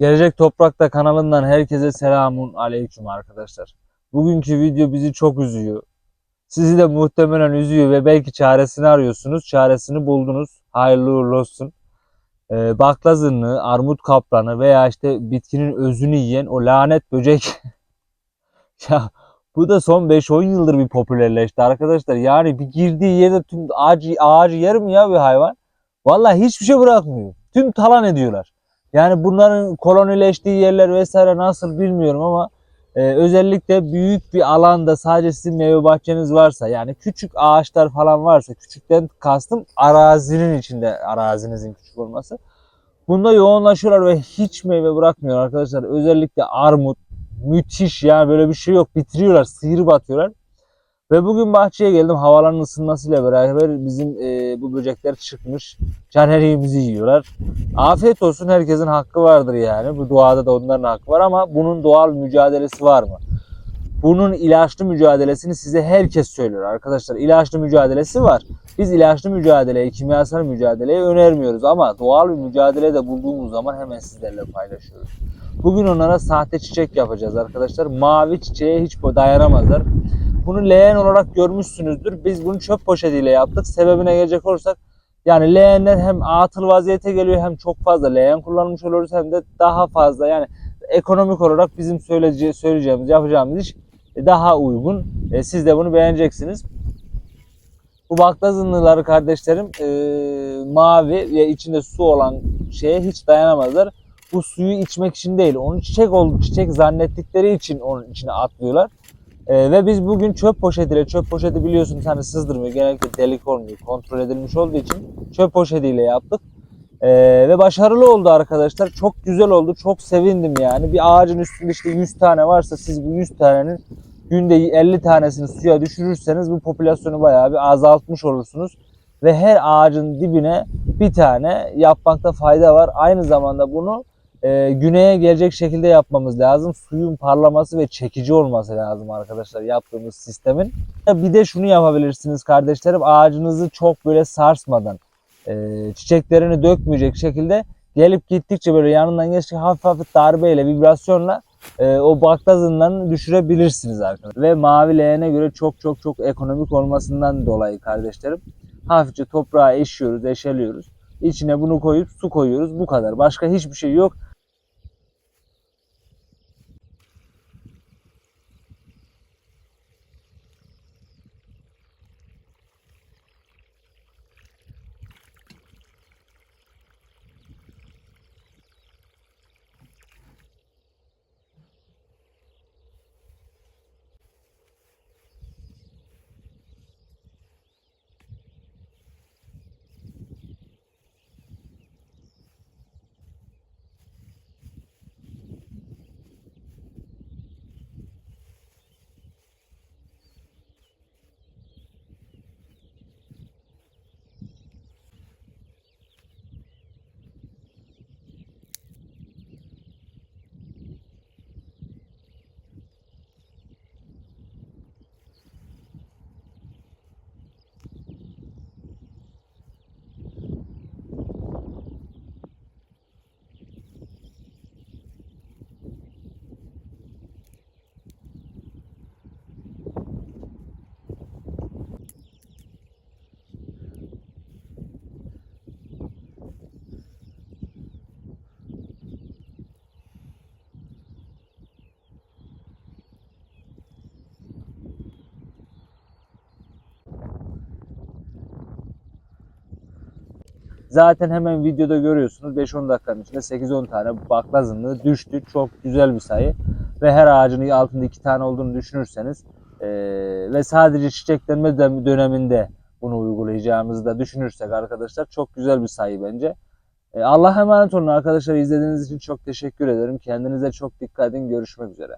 Gelecek Toprak'ta kanalından herkese selamun aleyküm arkadaşlar. Bugünkü video bizi çok üzüyor. Sizi de muhtemelen üzüyor ve belki çaresini arıyorsunuz. Çaresini buldunuz. Hayırlı uğurlu olsun. Ee, baklazını, armut kaplanı veya işte bitkinin özünü yiyen o lanet böcek. ya bu da son 5-10 yıldır bir popülerleşti arkadaşlar. Yani bir girdiği yerde tüm ağacı, ağacı yer mi ya bir hayvan? Vallahi hiçbir şey bırakmıyor. Tüm talan ediyorlar. Yani bunların kolonileştiği yerler vesaire nasıl bilmiyorum ama e, özellikle büyük bir alanda sadece sizin meyve bahçeniz varsa yani küçük ağaçlar falan varsa küçükten kastım arazinin içinde arazinizin küçük olması. Bunda yoğunlaşıyorlar ve hiç meyve bırakmıyor arkadaşlar. Özellikle armut müthiş yani böyle bir şey yok. Bitiriyorlar, sıyırıp atıyorlar. Ve bugün bahçeye geldim. Havaların ısınmasıyla beraber bizim e, bu böcekler çıkmış. Canheriğimizi yiyorlar. Afiyet olsun herkesin hakkı vardır yani. Bu doğada da onların hakkı var ama bunun doğal mücadelesi var mı? Bunun ilaçlı mücadelesini size herkes söylüyor arkadaşlar. İlaçlı mücadelesi var. Biz ilaçlı mücadeleyi, kimyasal mücadeleyi önermiyoruz ama doğal bir mücadele de bulduğumuz zaman hemen sizlerle paylaşıyoruz. Bugün onlara sahte çiçek yapacağız arkadaşlar. Mavi çiçeğe hiç dayanamazlar. Bunu leğen olarak görmüşsünüzdür. Biz bunu çöp poşetiyle yaptık. Sebebine gelecek olursak yani leğenler hem atıl vaziyete geliyor hem çok fazla leğen kullanmış oluyoruz hem de daha fazla yani ekonomik olarak bizim söyleyeceğimiz, söyleyeceğimiz yapacağımız iş daha uygun. E, siz de bunu beğeneceksiniz. Bu baklazınlıları kardeşlerim e, mavi ve içinde su olan şeye hiç dayanamazlar. Bu suyu içmek için değil, onu çiçek oldu, çiçek zannettikleri için onun içine atlıyorlar. Ee, ve biz bugün çöp poşetiyle, çöp poşeti biliyorsunuz hani sızdırmıyor, genellikle delik olmuyor, kontrol edilmiş olduğu için çöp poşetiyle yaptık. Ee, ve başarılı oldu arkadaşlar. Çok güzel oldu, çok sevindim yani. Bir ağacın üstünde işte 100 tane varsa siz bu 100 tanenin günde 50 tanesini suya düşürürseniz bu popülasyonu bayağı bir azaltmış olursunuz. Ve her ağacın dibine bir tane yapmakta fayda var. Aynı zamanda bunu e, güneye gelecek şekilde yapmamız lazım. Suyun parlaması ve çekici olması lazım arkadaşlar yaptığımız sistemin. Bir de şunu yapabilirsiniz kardeşlerim. Ağacınızı çok böyle sarsmadan, e, çiçeklerini dökmeyecek şekilde gelip gittikçe böyle yanından geçtikçe hafif hafif darbeyle, vibrasyonla e, o baktazından düşürebilirsiniz arkadaşlar. Ve mavi leğene göre çok çok çok ekonomik olmasından dolayı kardeşlerim hafifçe toprağa eşiyoruz, eşeliyoruz. İçine bunu koyup su koyuyoruz. Bu kadar. Başka hiçbir şey yok. Zaten hemen videoda görüyorsunuz 5-10 dakikanın içinde 8-10 tane baklazınlığı düştü. Çok güzel bir sayı. Ve her ağacın altında 2 tane olduğunu düşünürseniz eee, ve sadece çiçeklenme dön- döneminde bunu uygulayacağımızı da düşünürsek arkadaşlar çok güzel bir sayı bence. E, Allah'a emanet olun arkadaşlar. İzlediğiniz için çok teşekkür ederim. Kendinize çok dikkat edin. Görüşmek üzere.